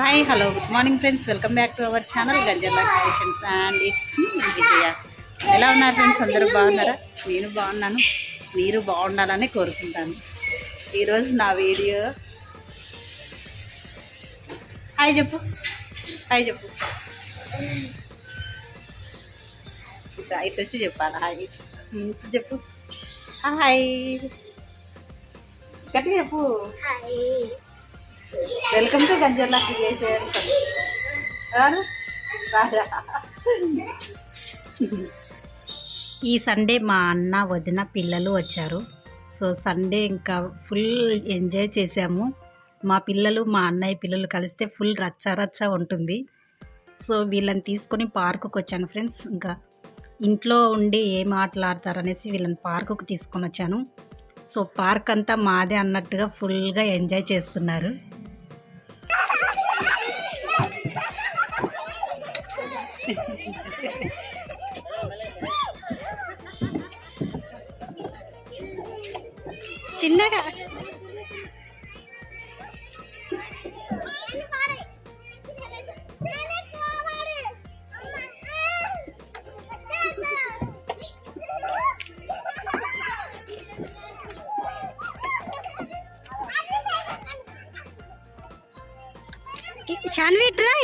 Hi hello good morning friends welcome back to our channel Ganjalla creations and it's Vijaya ఎలా ఉన్నారు friends అందరూ బాగున్నారా? నేను బాగున్నాను. మీరు బాగుండాలని కోరుకుంటాను. ఈరోజు నా వీడియో. హాయ్ చెప్పు. హాయ్ చెప్పు. ఇట్లా ఇటు వచ్చి చెప్పాలి? హాయ్. చెప్పు. హాయ్. గట్టి చెప్పు. వెల్కమ్ టు గంజర్లా క్రియేషన్ ఈ సండే మా అన్న వదిన పిల్లలు వచ్చారు. సో సండే ఇంకా ఫుల్ ఎంజాయ్ చేసాము మా పిల్లలు మా అన్నయ్య పిల్లలు కలిస్తే ఫుల్ రచ్చ రచ్చ ఉంటుంది. సో వీళ్ళని తీసుకొని పార్కుకు వచ్చాను ఫ్రెండ్స్. ఇంకా ఇంట్లో ఉండి ఏం ఆటలాడతారు అనేసి వీళ్ళని పార్కుకి తీసుకొని వచ్చాను. సో పార్క్ అంతా మాదే అన్నట్టుగా ఫుల్గా ఎంజాయ్ చేస్తున్నారు. చిన్నగా. శాన్వి ట్రై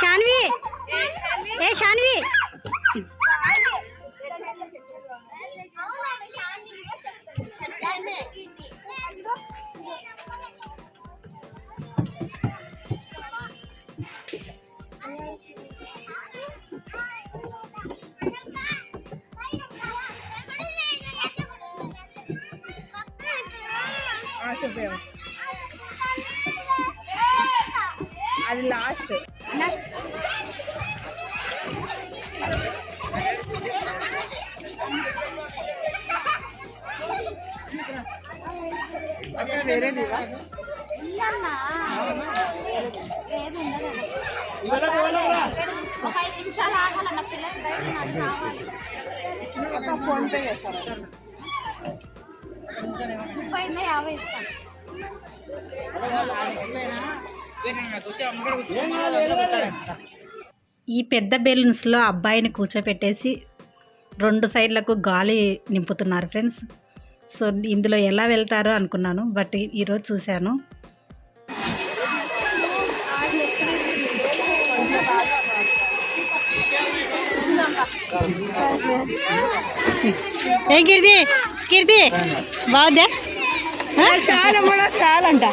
శాన్వి. ఏ శాన్వి. అది లాస్ట్ వేరేది ఒక ఐదు నిమిషాలు ఆగాలన్న పిల్లలు బయట రావాలి ఫోన్ పే ముప్పై యాభై ఇస్తాను ఈ పెద్ద బెలూన్స్లో అబ్బాయిని కూర్చోపెట్టేసి రెండు సైడ్లకు గాలి నింపుతున్నారు ఫ్రెండ్స్. సో ఇందులో ఎలా వెళ్తారో అనుకున్నాను బట్ ఈరోజు చూశాను. ఏ కీర్తి? కీర్తి బాగుందా? చాలా మనకు చాలా అంట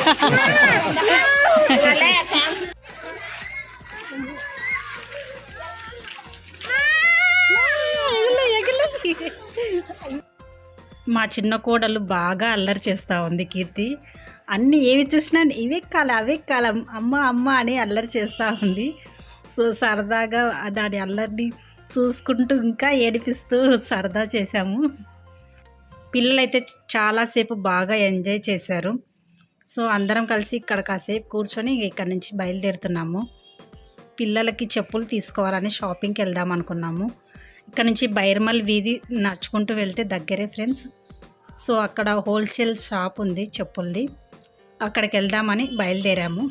మా చిన్న కోడలు బాగా అల్లరి చేస్తూ ఉంది కీర్తి. అన్నీ ఏవి చూసినా ఇవే కాలం అవే కాలం. అమ్మ అమ్మ అని అల్లరి చేస్తూ ఉంది. సో సరదాగా దాని అల్లరిని చూసుకుంటూ ఇంకా ఏడిపిస్తూ సరదా చేశాము. పిల్లలైతే చాలాసేపు బాగా ఎంజాయ్ చేశారు. సో అందరం కలిసి ఇక్కడ కాసేపు కూర్చొని ఇక్కడ నుంచి బయలుదేరుతున్నాము. పిల్లలకి చెప్పులు తీసుకోవాలని షాపింగ్కి వెళ్దాం అనుకున్నాము. ఇక్కడ నుంచి బైర్మల్ వీధి నడుచుకుంటూ వెళ్తే దగ్గరే ఫ్రెండ్స్. సో అక్కడ హోల్సేల్ షాప్ ఉంది చెప్పులది అక్కడికి వెళ్దామని బయలుదేరాము.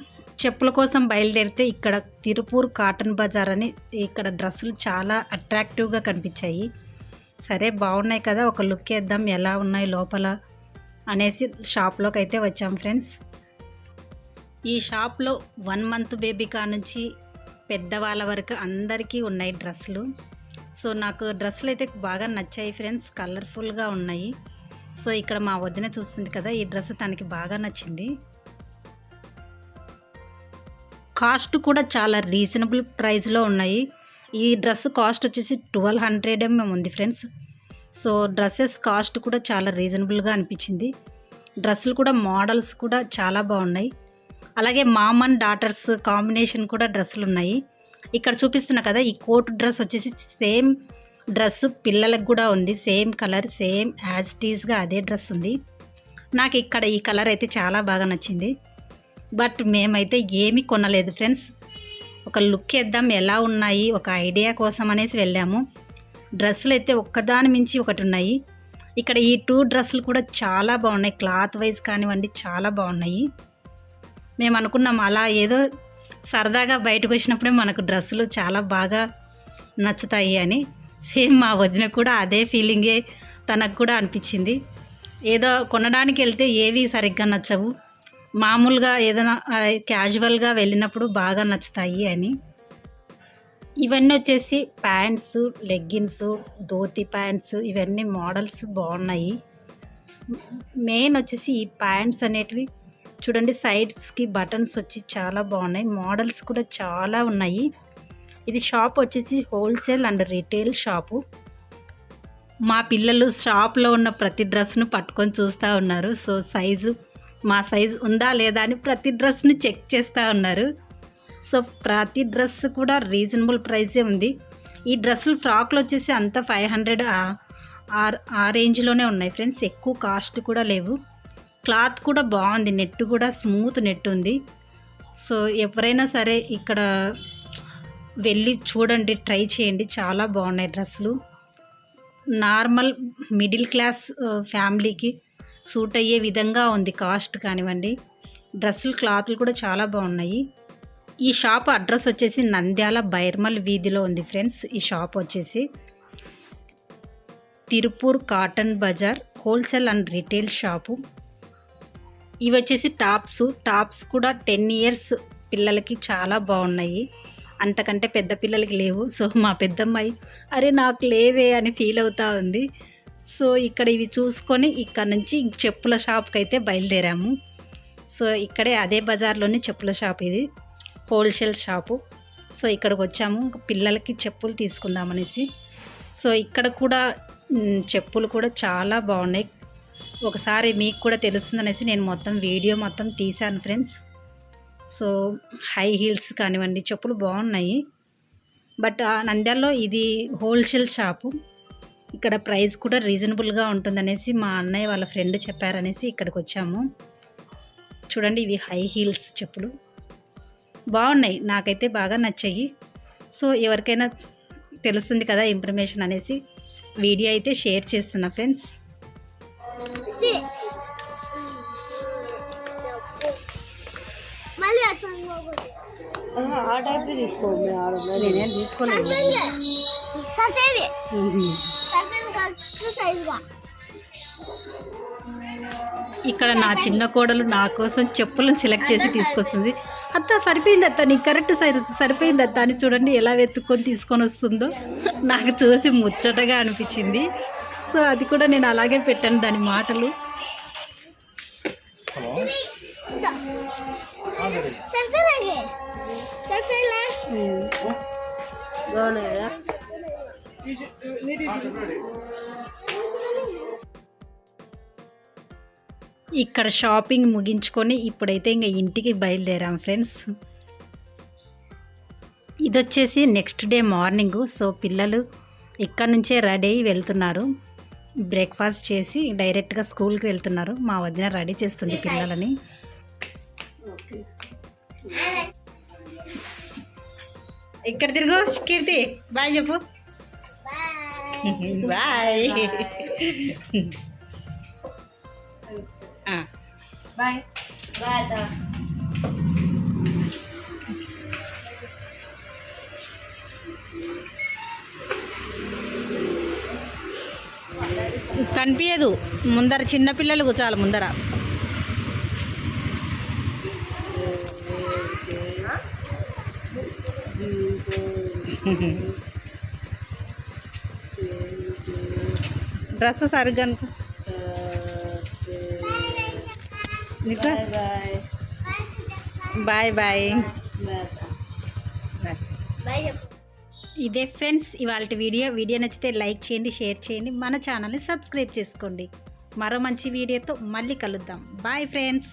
చెప్పుల కోసం బయలుదేరితే ఇక్కడ తిరుపూర్ కాటన్ బజార్ అని ఇక్కడ డ్రెస్సులు చాలా అట్రాక్టివ్గా కనిపించాయి. సరే బాగున్నాయి కదా ఒక లుక్ వేద్దాం ఎలా ఉన్నాయి లోపల అనేసి షాప్లోకి అయితే వచ్చాం ఫ్రెండ్స్. ఈ షాప్లో వన్ మంత్ బేబీ కా నుంచి పెద్దవాళ్ళ వరకు అందరికీ ఉన్నాయి డ్రెస్సులు. సో నాకు డ్రెస్సులు అయితే బాగా నచ్చాయి ఫ్రెండ్స్ కలర్ఫుల్గా ఉన్నాయి. సో ఇక్కడ మా వదిన చూస్తుంది కదా ఈ డ్రెస్ తనకి బాగా నచ్చింది. కాస్ట్ కూడా చాలా రీజనబుల్ ప్రైస్లో ఉన్నాయి. ఈ డ్రెస్ కాస్ట్ వచ్చేసి ట్వెల్వ్ హండ్రెడ్ ఎంఎం ఉంది ఫ్రెండ్స్. సో డ్రెస్సెస్ కాస్ట్ కూడా చాలా రీజనబుల్గా అనిపించింది. డ్రెస్సులు కూడా మోడల్స్ కూడా చాలా బాగున్నాయి. అలాగే మామ్ అండ్ డాటర్స్ కాంబినేషన్ కూడా డ్రెస్సులు ఉన్నాయి. ఇక్కడ చూపిస్తున్నా కదా ఈ కోట్ డ్రెస్ వచ్చేసి సేమ్ డ్రెస్ పిల్లలకు కూడా ఉంది. సేమ్ కలర్ సేమ్ యాజ్ టీజ్గా అదే డ్రెస్ ఉంది. నాకు ఇక్కడ ఈ కలర్ అయితే చాలా బాగా నచ్చింది. బట్ మేమైతే ఏమీ కొనలేదు ఫ్రెండ్స్. ఒక లుక్ వేద్దాం ఎలా ఉన్నాయి ఒక ఐడియా కోసం అనేసి వెళ్ళాము. డ్రెస్సులు అయితే ఒక్కదాని మించి ఒకటి ఉన్నాయి. ఇక్కడ ఈ టూ డ్రెస్సులు కూడా చాలా బాగున్నాయి. క్లాత్ వైజ్ కానివ్వండి చాలా బాగున్నాయి. మేము అనుకున్నాం అలా ఏదో సరదాగా బయటకు వచ్చినప్పుడే మనకు డ్రెస్సులు చాలా బాగా నచ్చుతాయి అని. సేమ్ మా వదిన కూడా అదే ఫీలింగే తనకు కూడా అనిపించింది. ఏదో కొనడానికి వెళ్తే ఏవి సరిగ్గా నచ్చవు. మామూలుగా ఏదైనా క్యాజువల్గా వెళ్ళినప్పుడు బాగా నచ్చుతాయి అని. ఇవన్నీ వచ్చేసి ప్యాంట్స్ లెగ్గిన్స్ ధోతి ప్యాంట్స్ ఇవన్నీ మోడల్స్ బాగున్నాయి. మెయిన్ వచ్చేసి ఈ ప్యాంట్స్ అనేటివి చూడండి సైడ్స్కి బటన్స్ వచ్చి చాలా బాగున్నాయి. మోడల్స్ కూడా చాలా ఉన్నాయి. ఇది షాప్ వచ్చేసి హోల్సేల్ అండ్ రిటైల్ షాపు. మా పిల్లలు షాప్లో ఉన్న ప్రతి డ్రెస్ను పట్టుకొని చూస్తూ ఉన్నారు. సో సైజు మా సైజు ఉందా లేదా అని ప్రతి డ్రెస్ని చెక్ చేస్తూ ఉన్నారు. సో ప్రతి డ్రెస్ కూడా రీజనబుల్ ప్రైసే ఉంది. ఈ డ్రెస్సులు ఫ్రాక్లు వచ్చేసి అంత ఫైవ్ హండ్రెడ్ ఆ రేంజ్లోనే ఉన్నాయి ఫ్రెండ్స్. ఎక్కువ కాస్ట్ కూడా లేవు. క్లాత్ కూడా బాగుంది. నెట్ కూడా స్మూత్ నెట్ ఉంది. సో ఎవరైనా సరే ఇక్కడ వెళ్ళి చూడండి ట్రై చేయండి. చాలా బాగున్నాయి డ్రెస్సులు. నార్మల్ మిడిల్ క్లాస్ ఫ్యామిలీకి సూట్ అయ్యే విధంగా ఉంది కాస్ట్ కానివ్వండి. డ్రెస్సులు క్లాత్లు కూడా చాలా బాగున్నాయి. ఈ షాప్ అడ్రస్ వచ్చేసి నంద్యాల బైర్మల్ వీధిలో ఉంది ఫ్రెండ్స్. ఈ షాప్ వచ్చేసి Tirupur cotton bazaar wholesale and retail shop. ఇవి వచ్చేసి టాప్స్. టాప్స్ కూడా టెన్ ఇయర్స్ పిల్లలకి చాలా బాగున్నాయి. అంతకంటే పెద్ద పిల్లలకి లేవు. సో మా పెద్దమ్మాయి అరే నాకు లేవే అని ఫీల్ అవుతా ఉంది. సో ఇక్కడ ఇవి చూసుకొని ఇక్కడ నుంచి చెప్పుల షాప్కి అయితే బయలుదేరాము. సో ఇక్కడే అదే బజార్లోనే చెప్పుల షాప్ ఇది హోల్సేల్ షాపు. సో ఇక్కడికి వచ్చాము. పిల్లలకి చెప్పులు తీసుకుందామనేసి. సో ఇక్కడ కూడా చెప్పులు కూడా చాలా బాగున్నాయి. ఒకసారి మీకు కూడా తెలుస్తుందనేసి నేను మొత్తం వీడియో మొత్తం తీశాను ఫ్రెండ్స్. సో హై హీల్స్ కానివ్వండి చెప్పులు బాగున్నాయి. బట్ ఆ నంద్యాలలో ఇది హోల్సేల్ షాపు. ఇక్కడ ప్రైస్ కూడా రీజనబుల్గా ఉంటుందనేసి మా అన్నయ్య వాళ్ళ ఫ్రెండ్ చెప్పారనేసి ఇక్కడికి వచ్చాము. చూడండి ఇవి హై హీల్స్ చెప్పులు. బాగున్నాయి నాకైతే బాగా నచ్చాయి. సో ఎవరికైనా తెలుస్తుంది కదా ఇన్ఫర్మేషన్ అనేసి వీడియో అయితే షేర్ చేస్తున్నా ఫ్రెండ్స్. ఆ టైప్ తీసుకో మీ ఆడ నేనేం తీసుకోలేదు. ఇక్కడ నా చిన్న కోడలు నా కోసం చెప్పులను సెలెక్ట్ చేసి తీసుకొస్తుంది. అత్త సరిపోయింది అత్త నీకు కరెక్ట్ సరి సరిపోయింది అత్త అని చూడండి ఎలా వెతుక్కొని తీసుకొని వస్తుందో. నాకు చూసి ముచ్చటగా అనిపించింది. సో అది కూడా నేను అలాగే పెట్టాను దాని మాటలు. బాగున్నాయి? కదా ఇక్కడ షాపింగ్ ముగించుకొని ఇప్పుడైతే ఇంకా ఇంటికి బయలుదేరాం ఫ్రెండ్స్. ఇది వచ్చేసి నెక్స్ట్ డే మార్నింగ్. సో పిల్లలు ఇక్కడ నుంచే రెడీ అయ్యి వెళ్తున్నారు. బ్రేక్ఫాస్ట్ చేసి డైరెక్ట్గా స్కూల్కి వెళ్తున్నారు. మా వదిన రెడీ చేస్తుంది పిల్లలని. ఇక్కడ తిరుగు కీర్తి? బాయ్ చెప్పు. బాయ్. బాయ్. బాయ్. కనిపించదు ముందర చిన్న పిల్లలు కూర్చోాలి ముందర. డ్రెస్ సరిగ్గా అనుకో. డ్రెస్? Bye bye. ఇదే ఫ్రెండ్స్ ఇవాళ వీడియో. వీడియో నచ్చితే లైక్ చేయండి షేర్ చేయండి. మన ఛానల్ని సబ్స్క్రైబ్ చేసుకోండి. మరో మంచి వీడియోతో మళ్ళీ కలుద్దాం. Bye friends.